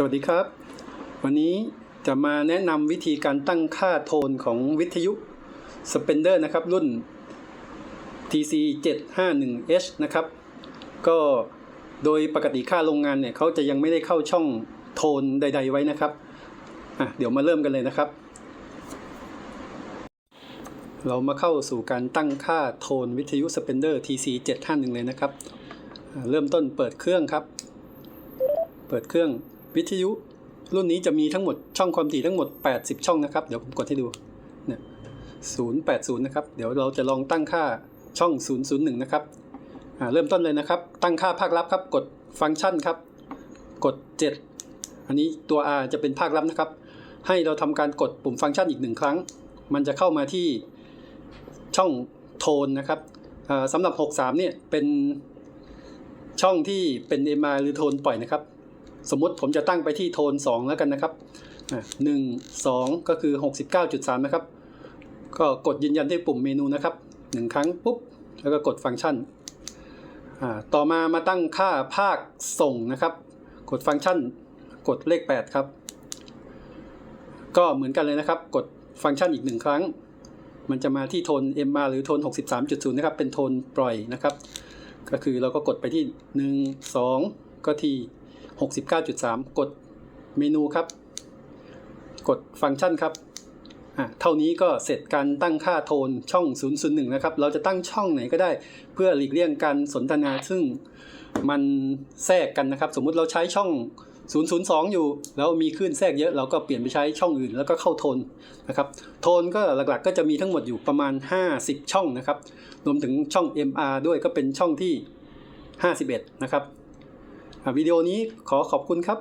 สวัสดีครับ วันนี้จะมาแนะนำวิธีการตั้งค่าโทนของวิทยุ Spender นะครับ รุ่น TC 751H นะครับ ก็โดยปกติค่าโรงงานเนี่ยเขาจะยังไม่ได้เข้าช่องโทนใด ๆ ไว้นะครับอะเดี๋ยวมาเริ่มกันเลยนะครับ เรามาเข้าสู่การตั้งค่าโทนวิทยุ Spender TC 751เลยนะครับ เริ่มต้นเปิดเครื่องครับ เปิดเครื่อง วิทยุ รุ่นนี้จะมีทั้งหมดช่องความถี่ทั้งหมด 80 ช่องนะครับ เดี๋ยวผมกดให้ดูเนี่ย080 นะครับ เดี๋ยวเราจะลองตั้งค่าช่อง 001 นะครับอ่าเริ่มต้นเลยนะครับ ตั้งค่าภาคลับครับ กดฟังก์ชันครับ กด 7 อันนี้ตัว R จะเป็นภาคลับนะครับ ให้เราทำการกดปุ่มฟังก์ชันอีกหนึ่งครั้ง มันจะเข้ามาที่ช่องโทนนะครับอ่าสำหรับ 63 เนี่ยเป็นช่องที่เป็น MR หรือโทนปล่อยนะครับ สมมติผมจะตั้งไปที่โทน 2 แล้วกันนะครับหนึ่งสองก็คือ 69.3 นะครับ ก็กดยืนยันที่ปุ่มเมนูนะครับหนึ่งครั้งปุ๊บ แล้วก็กดฟังก์ชัน ต่อมามาตั้งค่าภาคส่งนะครับ กดฟังก์ชัน กดเลข 8 ครับ ก็เหมือนกันเลยนะครับ กดฟังก์ชันอีกหนึ่งครั้ง มันจะมาที่โทน MR หรือโทน 63.0 นะครับ เป็นโทนปล่อยนะครับ ก็คือเราก็กดไปที่ 1 2 ก็ที่ 69.3 กดเมนูครับ กดฟังก์ชันครับเท่านี้ก็เสร็จการตั้งค่าโทนช่อง 001 นะครับ เราจะตั้งช่องไหนก็ได้ เพื่อหลีกเลี่ยงการสนทนาซึ่งมันแทรกกันนะครับ สมมุติเราใช้ช่อง 002 อยู่ แล้วมีคลื่นแทรกเยอะ เราก็เปลี่ยนไปใช้ช่องอื่น แล้วก็เข้าโทนนะครับ โทนก็หลักๆ ก็จะมีทั้งหมดอยู่ประมาณ 50 ช่องนะครับ รวมถึงช่อง MR ด้วยก็เป็นช่องที่ 51 นะครับ วิดีโอนี้ขอขอบคุณครับ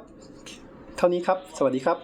เท่านี้ครับ สวัสดีครับ